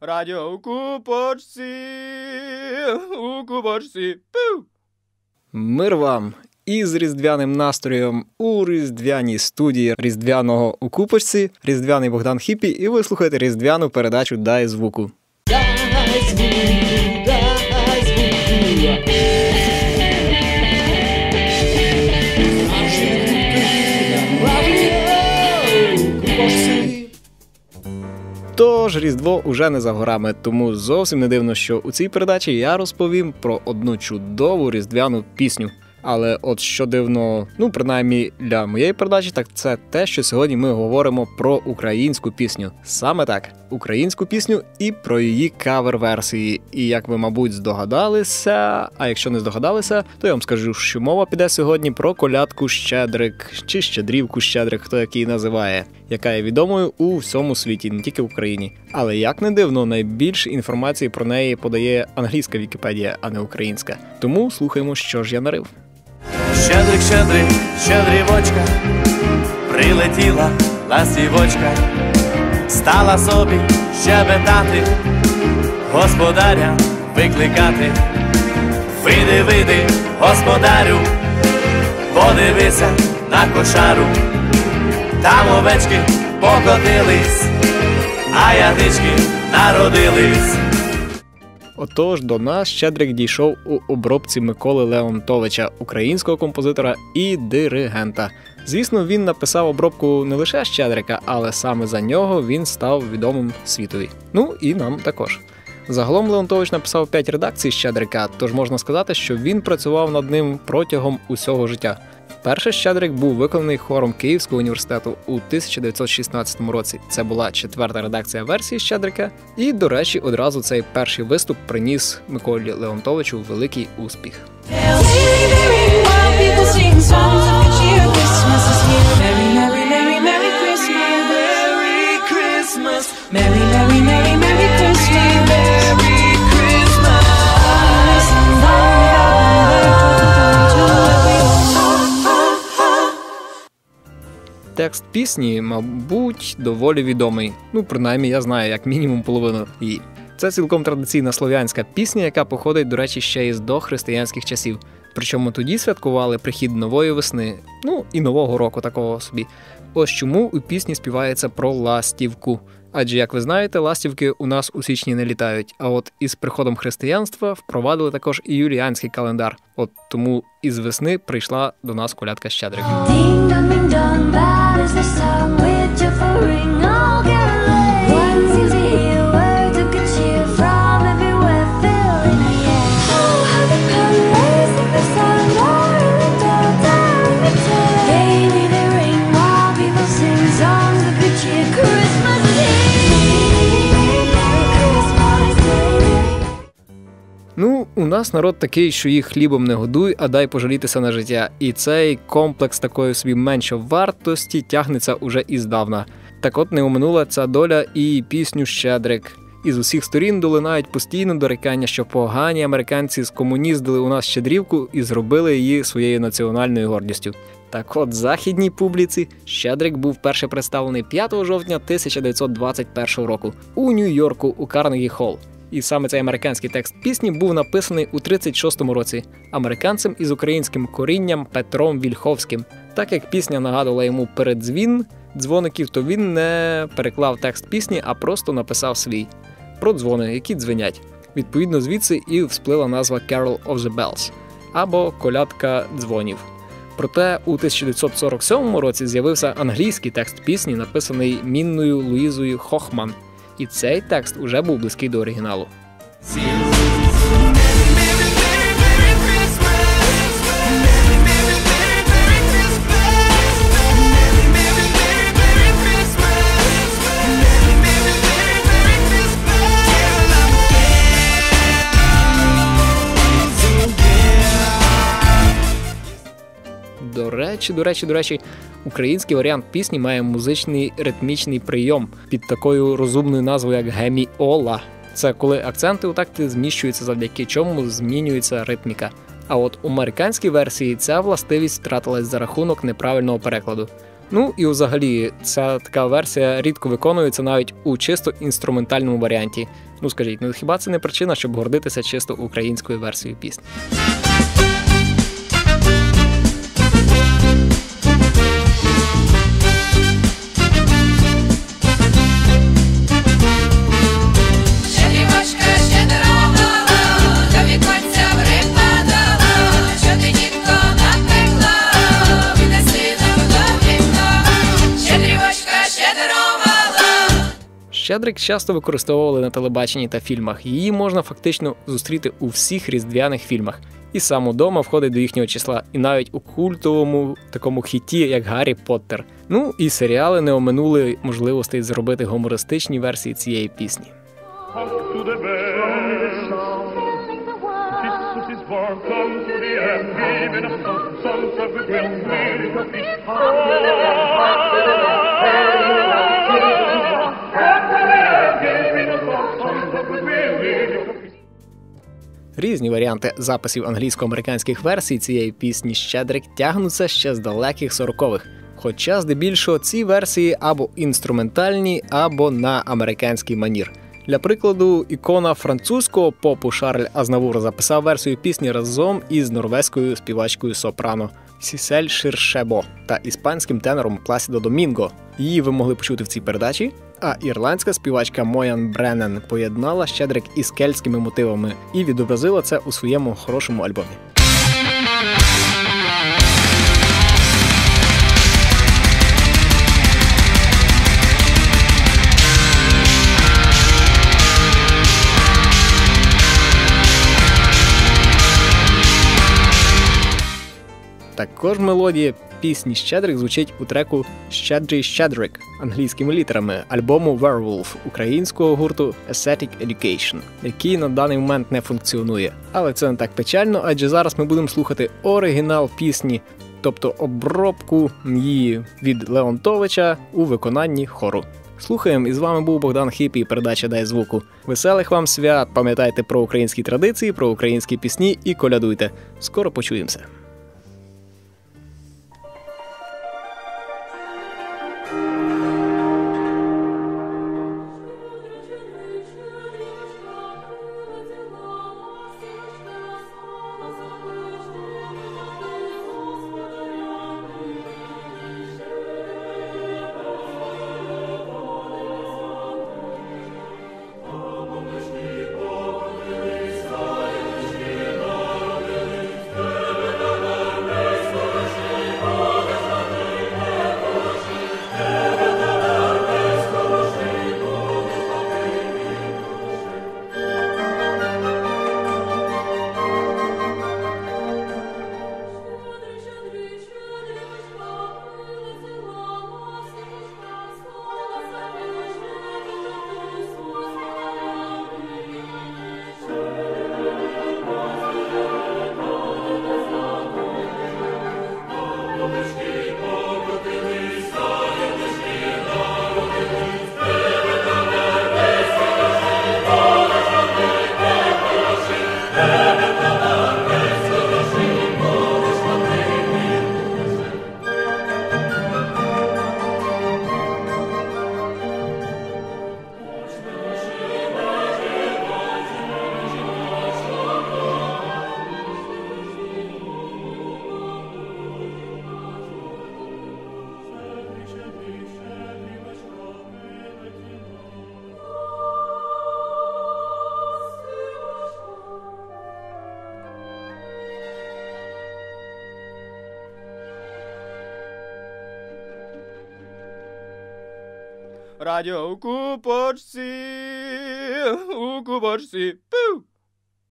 радіо у купочці, у купочці. Пу! Мир вам! Із різдвяним настроєм у різдвяній студії різдвяного у купочці, різдвяний Богдан Хіпі, і ви слухаєте різдвяну передачу. Дай звуку, Різдво уже не за горами, тому зовсім не дивно, що у цій передачі я розповім про одну чудову різдвяну пісню. Але от що дивно, ну принаймні для моєї передачі, так це те, що сьогодні ми говоримо про українську пісню. Саме так, українську пісню і про її кавер-версії. І як ви, мабуть, здогадалися, а якщо не здогадалися, то я вам скажу, що мова піде сьогодні про колядку Щедрик чи Щедрівку Щедрик, хто який називає, яка є відомою у всьому світі, не тільки в Україні. Але як не дивно, найбільше інформації про неї подає англійська Вікіпедія, а не українська. Тому слухаємо, що ж я нарив. Щедрик, щедрик, щедрівочка, прилетіла ластівочка, стала собі щебетати, господаря викликати, вийди, вийди, господарю, подивися на кошару, там овечки покотились, а ягнички народились. Отож, до нас Щедрик дійшов у обробці Миколи Леонтовича, українського композитора і диригента. Звісно, він написав обробку не лише Щедрика, але саме за нього він став відомим світові. Ну і нам також. Загалом Леонтович написав 5 редакцій Щедрика, тож можна сказати, що він працював над ним протягом усього життя. Перший Щедрик був виконаний хором Київського університету у 1916 році. Це була четверта редакція версії Щедрика. І, до речі, одразу цей перший виступ приніс Миколі Леонтовичу великий успіх. Текст пісні, мабуть, доволі відомий. Ну, принаймні, я знаю, як мінімум половину її. Це цілком традиційна слов'янська пісня, яка походить, до речі, ще із дохристиянських часів. Причому тоді святкували прихід нової весни, ну і нового року такого собі. Ось чому у пісні співається про ластівку. Адже, як ви знаєте, ластівки у нас у січні не літають. А от із приходом християнства впровадили також і юліанський календар. От тому із весни прийшла до нас колядка Щедрик. У нас народ такий, що їх хлібом не годуй, а дай пожалітися на життя. І цей комплекс такої собі меншовартості тягнеться уже іздавна. Так от не оминула ця доля і пісню Щедрик. Із усіх сторін долинають постійно дорікання, що погані американці скомуніздили у нас щедрівку і зробили її своєю національною гордістю. Так от західній публіці Щедрик був перше представлений 5 жовтня 1921 року у Нью-Йорку у Карнегі Холл. І саме цей американський текст пісні був написаний у 36-му році американцем із українським корінням Петром Вільховським. Так як пісня нагадувала йому передзвін дзвоників, то він не переклав текст пісні, а просто написав свій про дзвони, які дзвенять. Відповідно, звідси і всплила назва Carol of the Bells або колядка дзвонів. Проте у 1947 році з'явився англійський текст пісні, написаний мінною Луїзою Хохман і цей текст уже був близький до оригіналу. Речі, до речі, до речі, український варіант пісні має музичний ритмічний прийом під такою розумною назвою, як геміола. Це коли акценти у такті зміщуються, завдяки чому змінюється ритміка. А от у американській версії ця властивість втратилась за рахунок неправильного перекладу. Ну і взагалі, ця така версія рідко виконується навіть у чисто інструментальному варіанті. Ну скажіть, ну хіба це не причина, щоб гордитися чисто українською версією пісні? Щедрик часто використовували на телебаченні та фільмах. Її можна фактично зустріти у всіх різдвяних фільмах. І сам удома входить до їхнього числа, і навіть у культовому такому хіті, як Гаррі Поттер. Ну і серіали не оминули можливостей зробити гумористичні версії цієї пісні. Різні варіанти записів англійсько-американських версій цієї пісні Щедрик тягнуться ще з далеких сорокових. Хоча здебільшого ці версії або інструментальні, або на американський манір. Для прикладу, ікона французького попу Шарль Азнавур записав версію пісні разом із норвезькою співачкою Сопрано Сісель Ширшебо та іспанським тенором Пласідо Домінго. Її ви могли почути в цій передачі. А ірландська співачка Моян Бреннен поєднала щедрик із кельтськими мотивами і відобразила це у своєму хорошому альбомі. Також мелодія пісні Щедрик звучить у треку Щедрий Щедрик англійськими літерами альбому Werewolf українського гурту Aesthetic Education, який на даний момент не функціонує. Але це не так печально, адже зараз ми будемо слухати оригінал пісні, тобто обробку її від Леонтовича у виконанні хору. Слухаємо, і з вами був Богдан Хіпі, передача Дай звуку. Веселих вам свят! Пам'ятайте про українські традиції, про українські пісні і колядуйте. Скоро почуємося. Радіо у купочці, у купочці, пу!